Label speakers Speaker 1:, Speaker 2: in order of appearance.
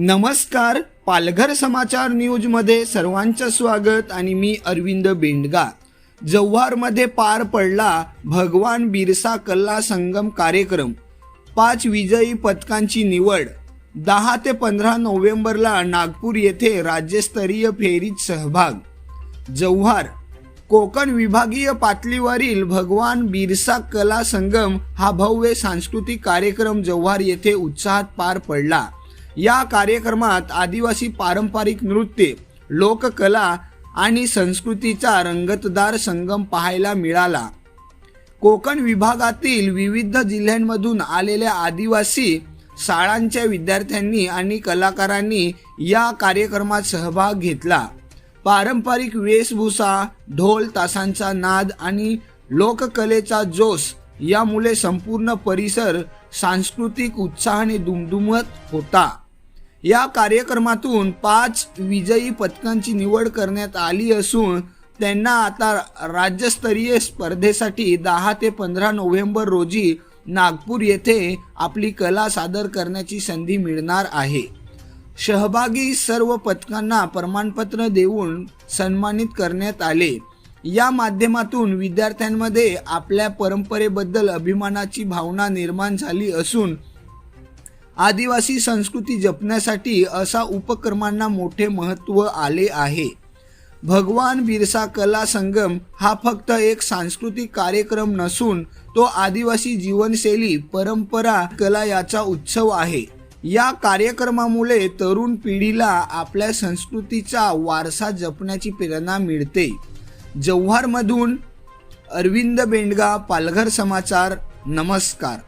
Speaker 1: नमस्कार पालघर समाचार न्यूजमध्ये सर्वांचं स्वागत आणि मी अरविंद बेंडगा. जव्हारमध्ये पार पडला भगवान बिरसा कला संगम कार्यक्रम. पाच विजयी पथकांची निवड. दहा ते पंधरा नोव्हेंबरला नागपूर येथे राज्यस्तरीय फेरीत सहभाग. जव्हार कोकण विभागीय पातळीवरील भगवान बिरसा कला संगम हा भव्य सांस्कृतिक कार्यक्रम जव्हार येथे उत्साहात पार पडला. या कार्यक्रमात आदिवासी पारंपरिक नृत्य लोककला आणि संस्कृतीचा रंगतदार संगम पाहायला मिळाला. कोकण विभागातील विविध जिल्ह्यांमधून आलेल्या आदिवासी शाळांच्या विद्यार्थ्यांनी आणि कलाकारांनी या कार्यक्रमात सहभाग घेतला. पारंपरिक वेशभूषा ढोल तासांचा नाद आणि लोककलेचा जोश यामुळे संपूर्ण परिसर सांस्कृतिक उत्साहाने दुमदुमत होता. या कार्यक्रमातून पाच विजयी पथकांची निवड करण्यात आली असून त्यांना आता राज्यस्तरीय स्पर्धेसाठी दहा ते पंधरा नोव्हेंबर रोजी नागपूर येथे आपली कला सादर करण्याची संधी मिळणार आहे. सहभागी सर्व पथकांना प्रमाणपत्र देऊन सन्मानित करण्यात आले. या माध्यमातून विद्यार्थ्यांमध्ये आपल्या परंपरेबद्दल अभिमानाची भावना निर्माण झाली असून आदिवासी संस्कृती जपण्यासाठी असा उपक्रमांना मोठे महत्त्व आले आहे. भगवान बिरसा कला संगम हा फक्त एक सांस्कृतिक कार्यक्रम नसून तो आदिवासी जीवनशैली परंपरा कला याचा उत्सव आहे. या कार्यक्रमामुळे तरुण पिढीला आपल्या संस्कृतीचा वारसा जपण्याची प्रेरणा मिळते. जव्हारमधून अरविंद बेंडगा पालघर समाचार नमस्कार.